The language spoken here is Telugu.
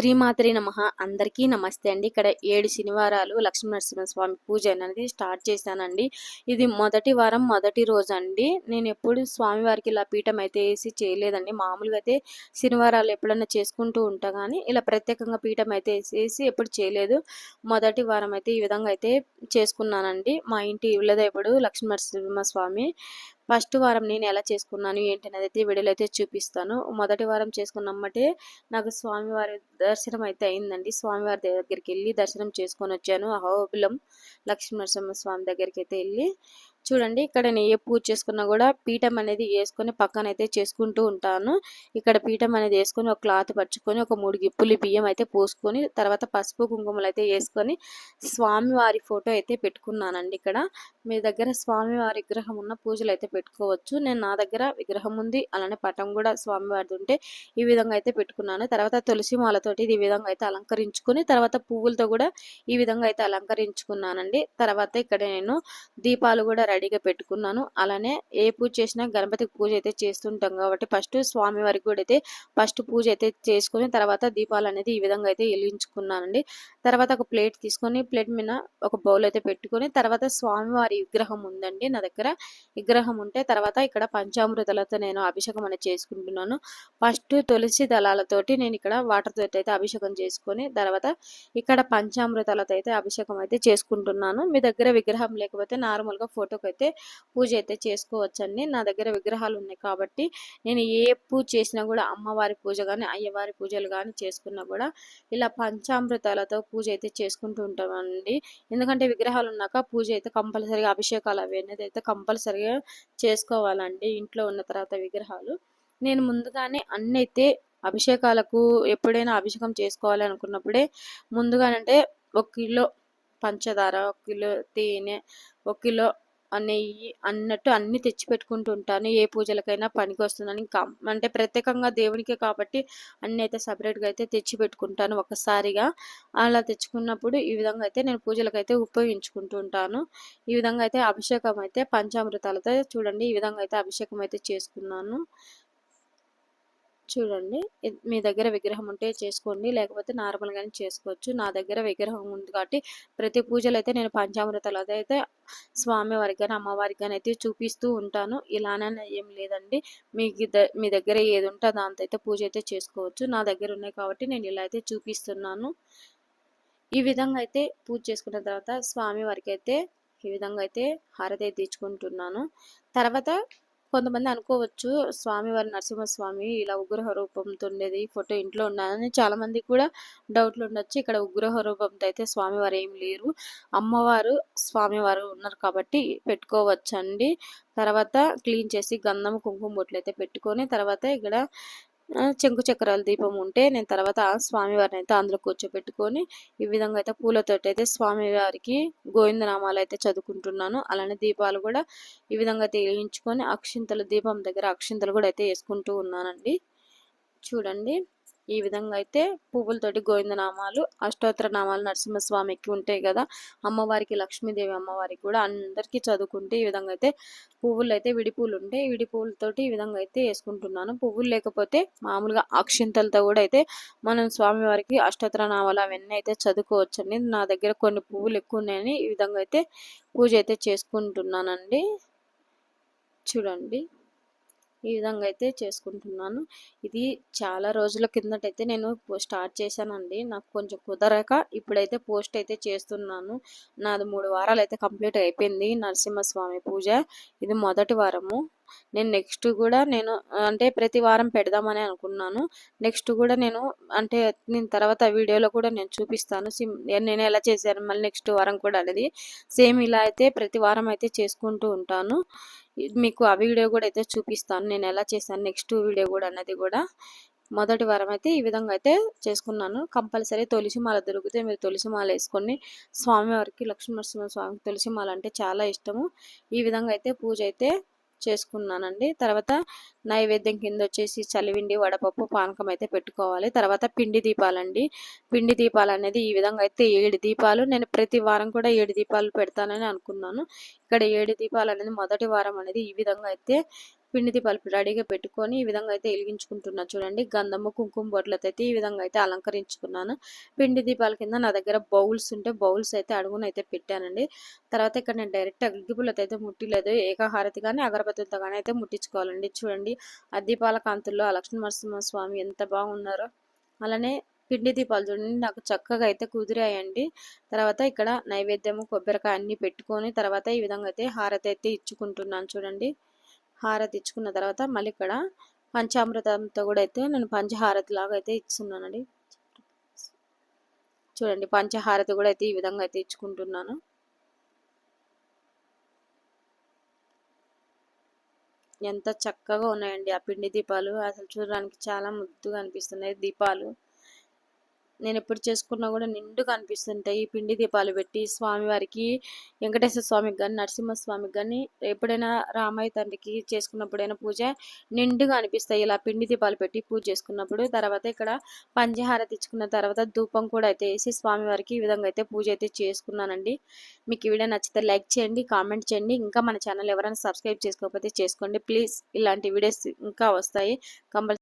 శ్రీమాతరి నమ. అందరికీ నమస్తే అండి. ఇక్కడ ఏడు శనివారాలు లక్ష్మీనరసింహస్వామి పూజ అనేది స్టార్ట్ చేశానండి. ఇది మొదటి వారం మొదటి రోజు అండి. నేను ఎప్పుడు స్వామివారికి ఇలా పీఠం అయితే వేసి చేయలేదండి. మామూలుగా అయితే శనివారాలు ఎప్పుడైనా చేసుకుంటూ ఉంటా కానీ ఇలా ప్రత్యేకంగా పీఠం అయితే వేసి ఎప్పుడు చేయలేదు. మొదటి వారం అయితే ఈ విధంగా అయితే చేసుకున్నానండి. మా ఇంటి ఇళ్ళదేవుడు లక్ష్మీనరసింహస్వామి ఫస్ట్ వారం నేను ఎలా చేసుకున్నాను ఏంటి అనేది అయితే వీడియోలో అయితే చూపిస్తాను. మొదటి వారం చేసుకున్నమ్మటే నాకు స్వామివారి దర్శనం అయితే అయిందండి. స్వామివారి దగ్గరికి వెళ్ళి దర్శనం చేసుకొని వచ్చాను అహోబిలం లక్ష్మీ నరసింహ స్వామి దగ్గరికి అయితే వెళ్ళి చూడండి ఇక్కడ నేను ఏ పూజ చేసుకున్నా కూడా పీఠం అనేది వేసుకొని పక్కన అయితే చేసుకుంటూ ఉంటాను. ఇక్కడ పీఠం అనేది వేసుకొని ఒక క్లాత్ పరుచుకొని ఒక మూడు గిప్పులు బియ్యం అయితే పోసుకొని తర్వాత పసుపు కుంకుమలు అయితే వేసుకొని స్వామివారి ఫోటో అయితే పెట్టుకున్నానండి ఇక్కడ. మీ దగ్గర స్వామివారి విగ్రహం ఉన్న పూజలు అయితే పెట్టుకోవచ్చు. నేను నా దగ్గర విగ్రహం ఉంది అలానే పటం కూడా స్వామివారిది ఉంటే ఈ విధంగా అయితే పెట్టుకున్నాను. తర్వాత తులసి మాలతోటి ఈ విధంగా అయితే అలంకరించుకొని తర్వాత పువ్వులతో కూడా ఈ విధంగా అయితే అలంకరించుకున్నానండి. తర్వాత ఇక్కడ నేను దీపాలు కూడా రెడీగా పెట్టుకున్నాను. అలానే ఏ పూజ చేసినా గణపతికి పూజ అయితే చేస్తుంటాం కాబట్టి ఫస్ట్ స్వామి వారికి కూడా అయితే ఫస్ట్ పూజ అయితే చేసుకుని తర్వాత దీపాలు అనేది ఈ విధంగా అయితే వెలిగించుకున్నానండి. తర్వాత ఒక ప్లేట్ తీసుకొని ప్లేట్ మీద ఒక బౌల్ అయితే పెట్టుకొని తర్వాత స్వామివారి విగ్రహం ఉందండి నా దగ్గర. విగ్రహం ఉంటే తర్వాత ఇక్కడ పంచామృతలతో నేను అభిషేకం అనేది చేసుకుంటున్నాను. ఫస్ట్ తులసి దళాలతోటి నేను ఇక్కడ వాటర్ తోటి అయితే అభిషేకం చేసుకొని తర్వాత ఇక్కడ పంచామృతాలతో అయితే అభిషేకం అయితే చేసుకుంటున్నాను. మీ దగ్గర విగ్రహం లేకపోతే నార్మల్గా ఫోటో అయితే పూజ అయితే చేసుకోవచ్చండి. నా దగ్గర విగ్రహాలు ఉన్నాయి కాబట్టి నేను ఏ పూజ చేసినా కూడా అమ్మవారి పూజ కానీ అయ్యవారి పూజలు కానీ చేసుకున్నా కూడా ఇలా పంచామృతాలతో పూజ అయితే చేసుకుంటూ ఉంటామండి. ఎందుకంటే విగ్రహాలు ఉన్నాక పూజ అయితే కంపల్సరీగా అభిషేకాలు అవి అనేది అయితే కంపల్సరీగా చేసుకోవాలండి ఇంట్లో ఉన్న తర్వాత విగ్రహాలు. నేను ముందుగానే అన్ని అయితే అభిషేకాలకు ఎప్పుడైనా అభిషేకం చేసుకోవాలి అనుకున్నప్పుడే ముందుగానంటే ఒక కిలో పంచదార ఒక కిలో తేనె ఒక కిలో నెయ్యి అన్నట్టు అన్ని తెచ్చి పెట్టుకుంటూ ఉంటాను. ఏ పూజలకైనా పనికి వస్తుందని ఇంకా అంటే ప్రత్యేకంగా దేవునికి కాబట్టి అన్ని అయితే సపరేట్గా అయితే తెచ్చి పెట్టుకుంటాను ఒకసారిగా అలా తెచ్చుకున్నప్పుడు ఈ విధంగా అయితే నేను పూజలకైతే ఉపయోగించుకుంటూ ఉంటాను. ఈ విధంగా అయితే అభిషేకం అయితే పంచామృతాలతో చూడండి. ఈ విధంగా అయితే అభిషేకం అయితే చేసుకున్నాను. చూడండి. మీ దగ్గర విగ్రహం ఉంటే చేసుకోండి. లేకపోతే నార్మల్గానే చేసుకోవచ్చు. నా దగ్గర విగ్రహం ఉంది కాబట్టి ప్రతి పూజలు అయితే నేను పంచామృతాలు అదైతే స్వామి వారికి కానీ అమ్మవారికి కానీ అయితే చూపిస్తూ ఉంటాను. ఇలానే ఏం లేదండి. మీకు మీ దగ్గర ఏది ఉంటే దాంతో అయితే పూజ అయితే చేసుకోవచ్చు. నా దగ్గర ఉన్నాయి కాబట్టి నేను ఇలా అయితే చూపిస్తున్నాను. ఈ విధంగా అయితే పూజ చేసుకున్న తర్వాత స్వామి వారికి అయితే ఈ విధంగా అయితే హారతి తీర్చుకుంటున్నాను తర్వాత కొంతమంది అనుకోవచ్చు స్వామివారి నరసింహస్వామి ఇలా ఉగ్రహ రూపంతో ఉండేది ఫోటో ఇంట్లో ఉన్నాయని చాలా మందికి కూడా డౌట్లు ఉండొచ్చు. ఇక్కడ ఉగ్రహ రూపంతో అయితే స్వామివారు ఏం లేరు. అమ్మవారు స్వామివారు ఉన్నారు కాబట్టి పెట్టుకోవచ్చండి. తర్వాత క్లీన్ చేసి గంధం కుంకుమ బొట్లు అయితే పెట్టుకొని తర్వాత ఇక్కడ చెంకు చక్రాల దీపం ఉంటే నేను తర్వాత స్వామివారిని అయితే అందులో కూర్చోబెట్టుకొని ఈ విధంగా అయితే పూలతోటి అయితే స్వామివారికి గోవిందనామాలు అయితే చదువుకుంటున్నాను. అలానే దీపాలు కూడా ఈ విధంగా తెలియించుకొని అక్షింతలు దీపం దగ్గర అక్షింతలు కూడా అయితే వేసుకుంటూ ఉన్నానండి. చూడండి. ఈ విధంగా అయితే పువ్వులతోటి గోవిందనామాలు అష్టోత్తర నామాలు నరసింహస్వామికి ఉంటాయి కదా. అమ్మవారికి లక్ష్మీదేవి అమ్మవారికి కూడా అందరికీ చదువుకుంటే ఈ విధంగా అయితే పువ్వులు అయితే విడి పువ్వులు ఉంటాయి. విడి పువ్వులతోటి ఈ విధంగా అయితే వేసుకుంటున్నాను. పువ్వులు లేకపోతే మామూలుగా అక్షింతలతో కూడా అయితే మనం స్వామివారికి అష్టోత్తర నామాలు అవన్నీ అయితే చదువుకోవచ్చండి. నా దగ్గర కొన్ని పువ్వులు ఎక్కువ ఉన్నాయని ఈ విధంగా అయితే పూజ అయితే చేసుకుంటున్నానండి. చూడండి. ఈ విధంగా అయితే చేసుకుంటున్నాను. ఇది చాలా రోజుల కిందటైతే నేను స్టార్ట్ చేశానండి. నాకు కొంచెం కుదరక ఇప్పుడైతే పోస్ట్ అయితే చేస్తున్నాను. నాది మూడు వారాలు అయితే కంప్లీట్ అయిపోయింది. నరసింహస్వామి పూజ. ఇది మొదటి వారము. నేను నెక్స్ట్ కూడా నేను అంటే ప్రతి వారం పెడదామని అనుకున్నాను. నెక్స్ట్ కూడా నేను అంటే నేను తర్వాత వీడియోలో కూడా నేను చూపిస్తాను. సిమ్ నేను ఎలా చేశాను మళ్ళీ నెక్స్ట్ వారం కూడా అనేది. సేమ్ ఇలా అయితే ప్రతి వారం అయితే చేసుకుంటూ ఉంటాను. మీకు ఆ వీడియో కూడా అయితే చూపిస్తాను. నేను ఎలా చేశాను నెక్స్ట్ వీడియో కూడా అన్నది కూడా మొదటి వారం అయితే ఈ విధంగా అయితే చేసుకున్నాను. కంపల్సరీ తులసి మాల దొరికితే మీరు తులసి మాల వేసుకొని స్వామివారికి లక్ష్మీనరసింహ స్వామికి తులసి మాల అంటే చాలా ఇష్టము. ఈ విధంగా అయితే పూజ అయితే చేసుకున్నానండి. తర్వాత నైవేద్యం కింద వచ్చేసి చలివిండి వడపప్పు పానకం అయితే పెట్టుకోవాలి. తర్వాత పిండి దీపాలండి. పిండి దీపాలు అనేది ఈ విధంగా అయితే ఏడు దీపాలు. నేను ప్రతి వారం కూడా ఏడు దీపాలు పెడతానని అనుకున్నాను. ఇక్కడ ఏడు దీపాలు అనేది మొదటి వారం అనేది ఈ విధంగా అయితే పిండి దీపాలు రెడీగా పెట్టుకొని ఈ విధంగా అయితే వెలిగించుకుంటున్నా. చూడండి గంధము కుంకుమ బొట్లతో అయితే ఈ విధంగా అయితే అలంకరించుకున్నాను. పిండి దీపాల కింద నా దగ్గర బౌల్స్ ఉంటే బౌల్స్ అయితే అడుగునైతే అయితే పెట్టానండి. తర్వాత ఇక్కడ నేను డైరెక్ట్ అగ్గిపుల్లతో అయితే ముట్టిలేదు. ఏకాహారతి కానీ అగరబత్తులతో కానీ అయితే ముట్టించుకోవాలండి. చూడండి ఆ దీపాల కాంతుల్లో ఆ లక్ష్మీ స్వామి ఎంత బాగున్నారో. అలానే పిండి దీపాలు చూడండి నాకు చక్కగా అయితే కుదిరాయండి. తర్వాత ఇక్కడ నైవేద్యము కొబ్బరికాయ అన్ని పెట్టుకొని తర్వాత ఈ విధంగా అయితే హారతి అయితే ఇచ్చుకుంటున్నాను చూడండి. హారతి ఇచ్చుకున్న తర్వాత మళ్ళీ ఇక్కడ పంచామృతంతో కూడా అయితే నేను పంచహారతి లాగా అయితే ఇస్తున్నానండి చూడండి పంచహారతి కూడా అయితే ఈ విధంగా అయితే ఇచ్చుకుంటున్నాను. ఎంత చక్కగా ఉన్నాయండి ఆ పిండి దీపాలు. అసలు చూడడానికి చాలా ముద్దుగా అనిపిస్తున్నాయి దీపాలు. నేను ఎప్పుడు చేసుకున్నా కూడా నిండుగా అనిపిస్తుంటాయి. ఈ పిండి దీపాలు పెట్టి స్వామివారికి వెంకటేశ్వర స్వామికి కానీ నరసింహస్వామికి కానీ ఎప్పుడైనా రామయ్య తండ్రికి చేసుకున్నప్పుడైనా పూజ నిండుగా అనిపిస్తాయి. ఇలా పిండి దీపాలు పెట్టి పూజ చేసుకున్నప్పుడు తర్వాత ఇక్కడ పంచహార తెచ్చుకున్న తర్వాత ధూపం కూడా అయితే వేసి స్వామివారికి ఈ విధంగా అయితే పూజ అయితే చేసుకున్నానండి. మీకు ఈ వీడియో నచ్చితే లైక్ చేయండి కామెంట్ చేయండి. ఇంకా మన ఛానల్ ఎవరైనా సబ్స్క్రైబ్ చేసుకోకపోతే చేసుకోండి. ప్లీజ్ ఇలాంటి వీడియోస్ ఇంకా వస్తాయి. కంపల్సరీ